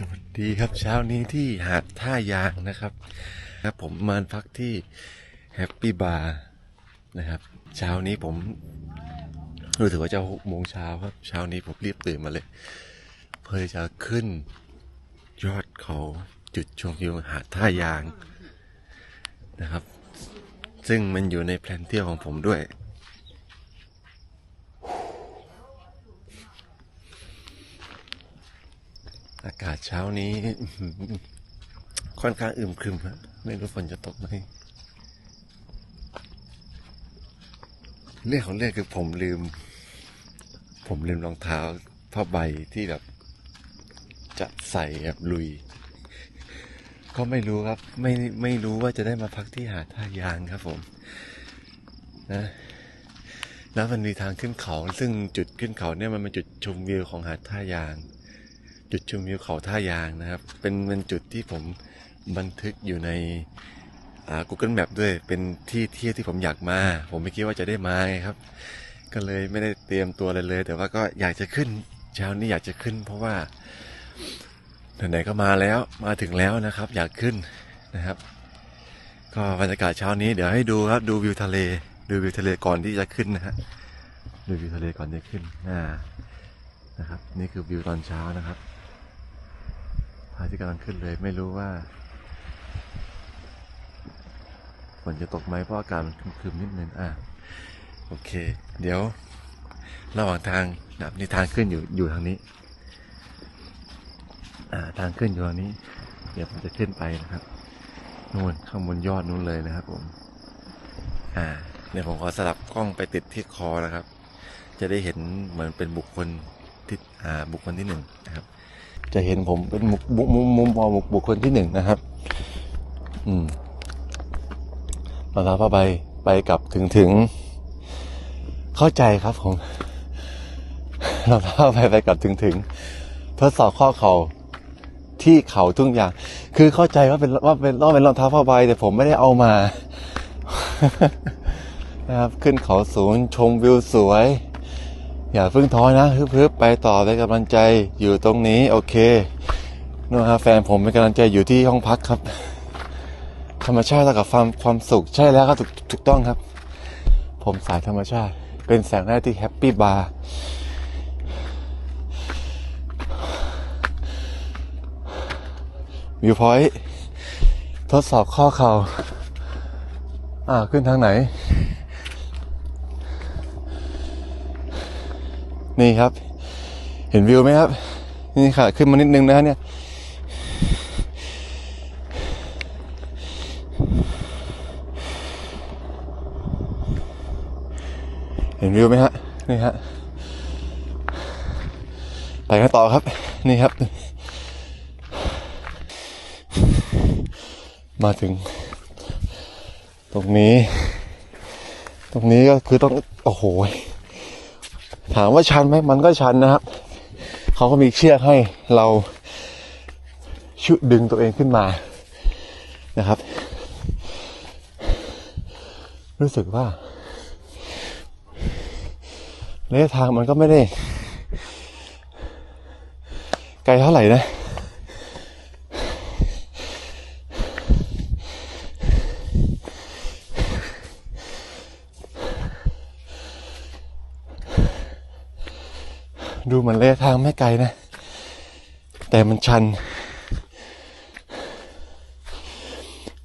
สวัสดีครับเช้านี้ที่หาดท่ายางนะครับครับ ผมมาพักที่แฮปปี้บาร์นะครับ เช้านี้ผมรู้สึกว่าจะหกโมงเช้าครับ เช้านี้ผมรีบตื่นมาเลย เพื่อจะขึ้นยอดเขาจุดชมวิวหาดท่ายางนะครับ ซึ่งมันอยู่ในแพลนเที่ยวของผมด้วย อากาศเช้านี้ ค่อนข้างอึมครึมฮะไม่รู้ฝนจะตกไหมเรื่องของเรื่องคือผมลืม ผมลืมรองเท้าผ้าใบที่แบบ จะใส่แบบลุย ก็ไม่รู้ครับ ไม่ไม่รู้ว่าจะได้มาพักที่หาดท่ายางครับ ผม นะแล้วมันมีทางขึ้นเขา ซึ่งจุดขึ้นเขาเนี่ยมันเป็นจุดชมวิวของหาดท่ายาง จุดชมวิวเขาท่ายางนะครับ เป็นเป็นจุดที่ผมบันทึกอยู่ในอ่า Google Map ด้วย เป็นที่เที่ยวที่ผมอยากมา ผมไม่คิดว่าจะได้มาไงครับ ก็เลยไม่ได้เตรียมตัวอะไรเลย แต่ว่าก็อยากจะขึ้นเช้านี้อยากจะขึ้น เพราะว่าไหนๆก็มาแล้วมาถึงแล้วนะครับ อยากขึ้นนะครับ ก็บรรยากาศเช้านี้เดี๋ยวให้ดูครับดูวิวทะเล ดูวิวทะเลก่อนที่จะขึ้นนะฮะดูวิวทะเลก่อนจะขึ้นอ่านะครับ นี่คือวิวตอนเช้านะครับ ระอาที่กำลังขึ้นเลย ไม่รู้ว่าฝนจะตกไหมเพราะอากาศมันครึมๆนิดนึงอะโอเค เดี๋ยว ระหว่างทางนับนี่ทางขึ้นอยู่อยู่ทางนี้ อ่า ทางขึ้นอยู่ทางนี้ เดี๋ยวผมจะขึ้นไปนะครับนู่นข้างบนยอดนู้นเลยนะครับ ผม อ่า เดี๋ยวผมขอสลับกล้องไปติดที่คอนะครับ จะได้เห็นเหมือนเป็นบุคคลที่อ่าบุคคลที่หนึ่งนะครับ จะเห็นผมเป็นมุมมุมมุมมุมมองบุคคลที่หนึ่งนะครับ อืมรองเท้าผ้าใบไปกลับถึงถึง เข้าใจครับผมรองเท้าผ้าใบไปกลับถึงถึง ทดสอบข้อเข่าที่เขาทุกอย่าง คือเข้าใจว่าเป็นว่าเป็นว่าเป็นรองเท้าผ้าใบแต่ผมไม่ได้เอามา นะครับ ขึ้นเขาสูงชมวิวสวย อย่าเพิ่งท้อนะฮึบๆไปต่อได้กำลังใจอยู่ตรงนี้โอเคนู่นฮะแฟนผมเป็นกำลังใจอยู่ที่ห้องพักครับ ธรรมชาติกับความความสุขใช่แล้วครับถูกถูกต้องครับ ผมสายธรรมชาติ เป็นแสงแรกที่แฮปปี้บาร์วิวพอยต์ทดสอบข้อเข่าอ่าขึ้นทางไหน นี่ครับ เห็นวิวไหมครับ นี่ค่ะ ขึ้นมานิดนึงนะฮะเนี่ยเห็นวิวไหมฮะ นี่ฮะ ไปกันต่อครับ นี่ครับ มาถึง ตรงนี้ ตรงนี้ก็คือต้อง โอ้โห ถามว่าชันไหมมันก็ชันนะครับเขาก็มีเชือกให้เราชุดดึงตัวเองขึ้นมานะครับ รู้สึกว่าระยะทางมันก็ไม่ได้ ไกลเท่าไหร่นะ ดูเหมือนระยะทางไม่ไกลนะ แต่มันชัน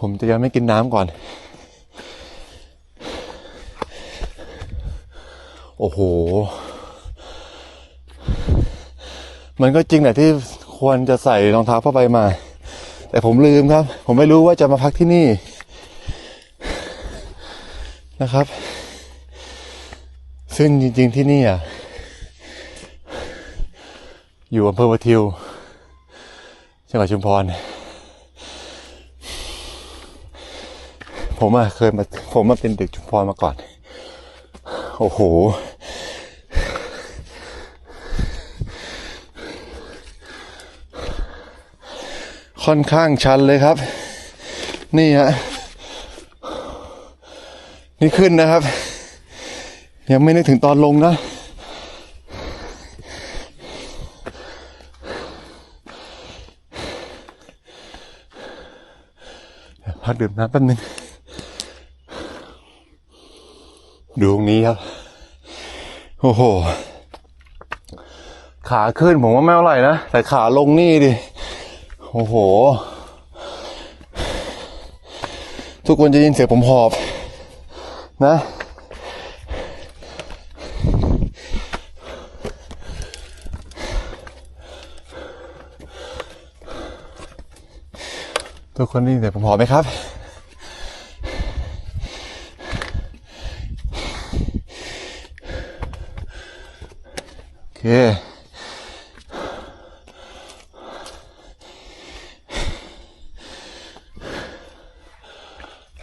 ผมจะยังไม่กินน้ำก่อน โอ้โห มันก็จริงแหละที่ควรจะใส่รองเท้าผ้าใบมา แต่ผมลืมครับ ผมไม่รู้ว่าจะมาพักที่นี่นะครับ ซึ่งจริง ๆ ที่นี่อะ อยู่อำเภอวะทิวจังหวัดชุมพร ผมอะเคยมาผมมาเป็นเด็กชุมพรมาก่อน โอ้โห ค่อนข้างชันเลยครับ นี่ฮะ นี่ขึ้นนะครับ ยังไม่นึกถึงตอนลงนะ น ดื่มน้ำแป๊บนึงดูตรงนี้ครับ โอ้โห ขาขึ้นผมว่าไม่เท่าไหร่นะ แต่ขาลงนี่ดิ โอ้โห ทุกคนจะยินเสียงผมหอบ นะ ทุกคนได้ยินเสียงผมหอไหมครับ โอเค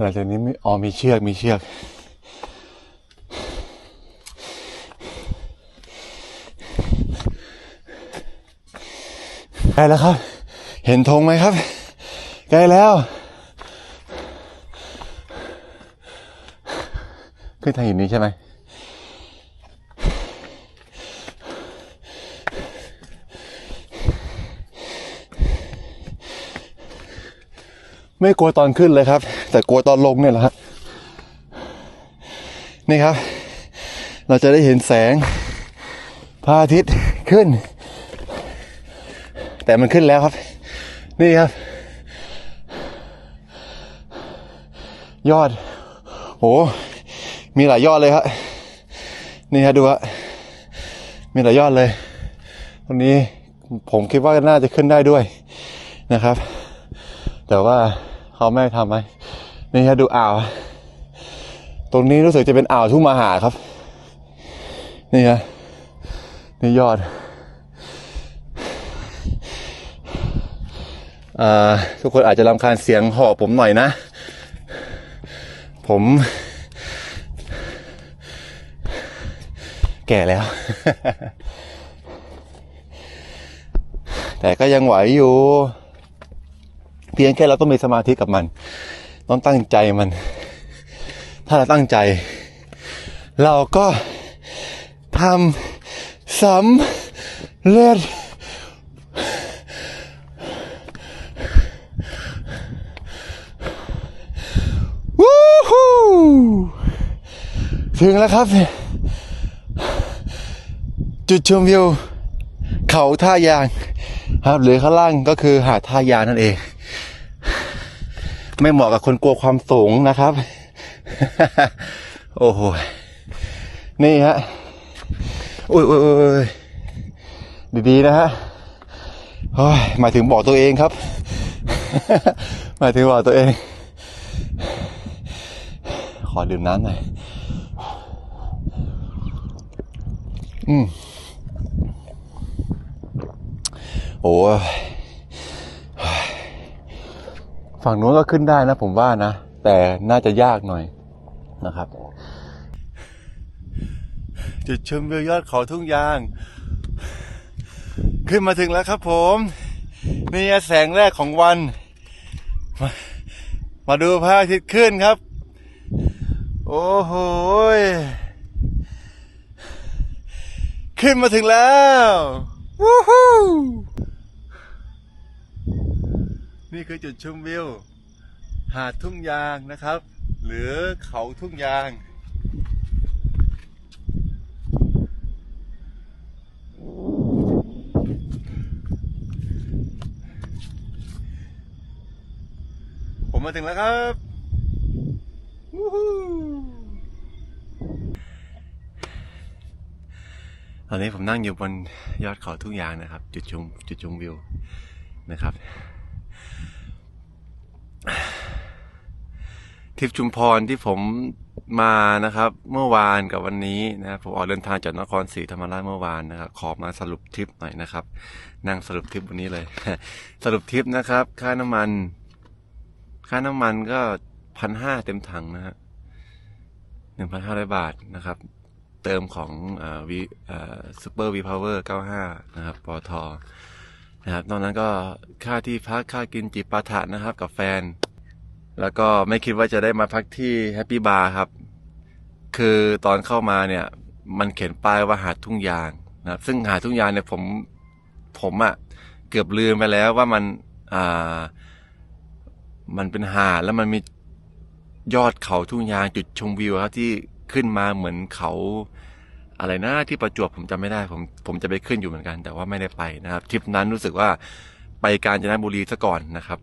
หลังจากนี้มีอ๋อมีเชือก มีเชือกใกล้แล้วครับ เห็นธงไหมครับ ใกล้แล้วขึ้นทางหินนี้ใช่ไหมไม่กลัวตอนขึ้นเลยครับ แต่กลัวตอนลงเนี่ยแหละครับนี่ครับ เราจะได้เห็นแสงพระอาทิตย์ขึ้น แต่มันขึ้นแล้วครับ นี่ครับ ยอดโหมีหลายยอดเลยครับนี่ฮะดูฮะมีหลายยอดเลยตรงนี้ผมคิดว่าน่าจะขึ้นได้ด้วยนะครับ แต่ว่าเขาไม่ทำไหมนี่ฮะดูอ่าว ตรงนี้รู้สึกจะเป็นอ่าวทุ่งมหาครับ นี่ฮะนี่ยอดอ่าทุกคนอาจจะรำคาญเสียงหอบผมหน่อยนะ ผม แก่แล้ว แต่ก็ยังไหวอยู่ เพียงแค่เราต้องมีสมาธิกับมัน ต้องตั้งใจมัน ถ้าเราตั้งใจ เราก็ทำสำเร็จ วู้ฮู้ ถึงแล้วครับ จุดชมวิว เขาท่ายางครับ หรือข้างล่างก็คือหาดท่ายางนั่นเอง ไม่เหมาะกับคนกลัวความสูงนะครับ โอ้โห นี่ฮะอุ้ยอุ้ยอุ้ยดีๆนะฮะโอ้ยหมายถึงบอกตัวเองครับหมายถึงบอกตัวเอง ขอดื่มน้ำหน่อย อืมโอ้ฝั่งนู้นก็ขึ้นได้นะผมว่านะ แต่น่าจะยากหน่อยนะครับ จุดชมวิวยอดเขาทุ่งยาง ขึ้นมาถึงแล้วครับผม นี่แสงแรกของวัน มามาดูพระอาทิตย์ขึ้นครับ โอ้โห ขึ้นมาถึงแล้ววู้ฮู้นี่คือจุดชมวิว หาดทุ่งยางนะครับ หรือเขาทุ่งยาง ผมมาถึงแล้วครับวู้ฮู้ ตอนนี้ผมนั่งอยู่บนยอดเขาทุ่งยางนะครับ จุดชมจุดชมวิวนะครับทริปชุมพรที่ผมมานะครับ เมื่อวานกับวันนี้นะผมออกเดินทางจากนครศรีธรรมราชเมื่อวานนะครับ ขอมาสรุปทริปหน่อยนะครับ นั่งสรุปทริปวันนี้เลย สรุปทริปนะครับ ค่าน้ำมัน ค่าน้ำมันก็พันห้าเต็มถังนะฮะหนึ่งพันห้าร้อยบาทนะครับ เติมของวีซูเปอร์วีพาวเวอร์เก้าห้านะครับปอทนะครับนอกนั้นก็ค่าที่พักค่ากินจิปาถะนะครับกับแฟน แล้วก็ไม่คิดว่าจะได้มาพักที่แฮปปี้บาร์ครับ คือตอนเข้ามาเนี่ย มันเขียนป้ายว่าหาดทุ่งยางนะครับ ซึ่งหาดทุ่งยางเนี่ยผมผมอะเกือบลืมไปแล้วว่ามันอ่ามันเป็นหาดแล้วมันมียอดเขาทุ่งยางจุดชมวิวครับที่ ขึ้นมาเหมือนเขาอะไรนะที่ประจวบผมจำไม่ได้ผมผมจะไปขึ้นอยู่เหมือนกัน แต่ว่าไม่ได้ไปนะครับทริปนั้นรู้สึกว่าไปกาญจนบุรีซะก่อนนะครับ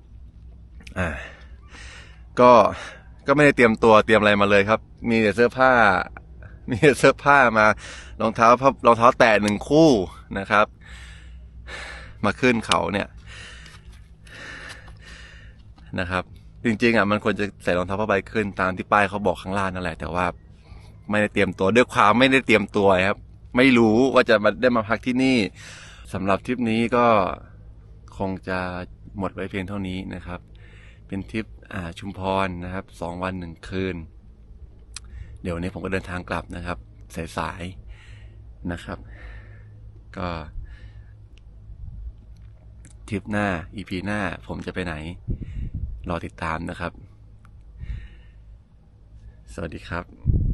อ่าก็ก็ไม่ได้เตรียมตัวเตรียมอะไรมาเลยครับ มีแต่เสื้อผ้า มีแต่เสื้อผ้ามารองเท้าพับรองเท้าแตะหนึ่งคู่นะครับ มาขึ้นเขาเนี่ยนะครับ จริงๆอะมันควรจะใส่รองเท้าผ้าใบขึ้นตามที่ป้ายเขาบอกข้างล่างนั่นแหละแต่ว่า ไม่ได้เตรียมตัวด้วยความไม่ได้เตรียมตัวครับ ไม่รู้ว่าจะมาได้มาพักที่นี่สำหรับทริปนี้ก็คงจะหมดไว้เพียงเท่านี้นะครับ เป็นทริปอ่าชุมพรนะครับสองวันหนึ่งคืน เดี๋ยววันนี้ผมก็เดินทางกลับนะครับ สายๆนะครับ ก็ทริปหน้า EP หน้าผมจะไปไหน รอติดตามนะครับ สวัสดีครับ